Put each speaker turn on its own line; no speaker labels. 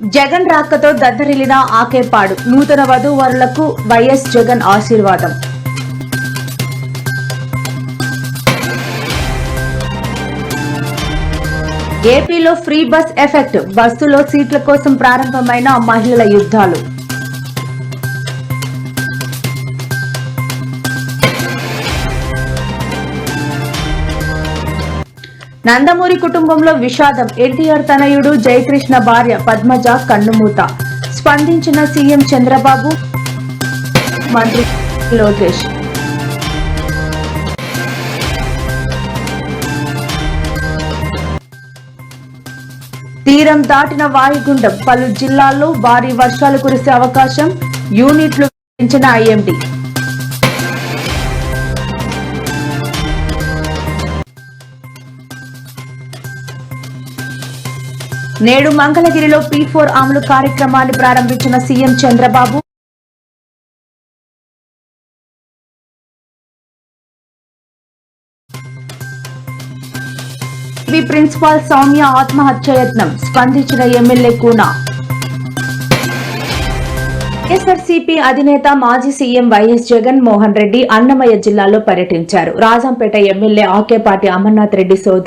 జగన్ రాకతో దద్దరిల్లిన ఆకేపాడు నూతన వధూవరులకు వైఎస్ జగన్ ఆశీర్వాదం. ఏపీలో ఫ్రీ బస్ ఎఫెక్ట్ బస్సులో సీట్ల కోసం ప్రారంభమైన మహిళల యుద్ధాలు. నందమూరి కుటుంబంలో విషాదం. ఎన్టీఆర్ తనయుడు జయకృష్ణ భార్య పద్మజ కన్నుమూత. స్పందించిన సీఎం చంద్రబాబు మంత్రి లోకేష్. తీరం దాటిన వాయుగుండం. పలు జిల్లాల్లో భారీ వర్షాలు కురిసే అవకాశం. యూనిట్లు పెంచిన ఐఎండీ. నేడు మంగళగిరిలో పీ ఫోర్ అమలు కార్యక్రమాన్ని ప్రారంభించిన CM Chandrababu B principal Soumya ఆత్మహత్యయత్నం స్పందించిన ఎమ్మెల్యే కూనా. వైఎస్ఆర్సీపీ అధినేత మాజీ సీఎం వైఎస్ జగన్ మోహన్ రెడ్డి అన్నమయ్య జిల్లాలో పర్యటించారు. రాజంపేట ఎమ్మెల్యే ఆకేపాటి అమర్నాథ్ రెడ్డి సోదరు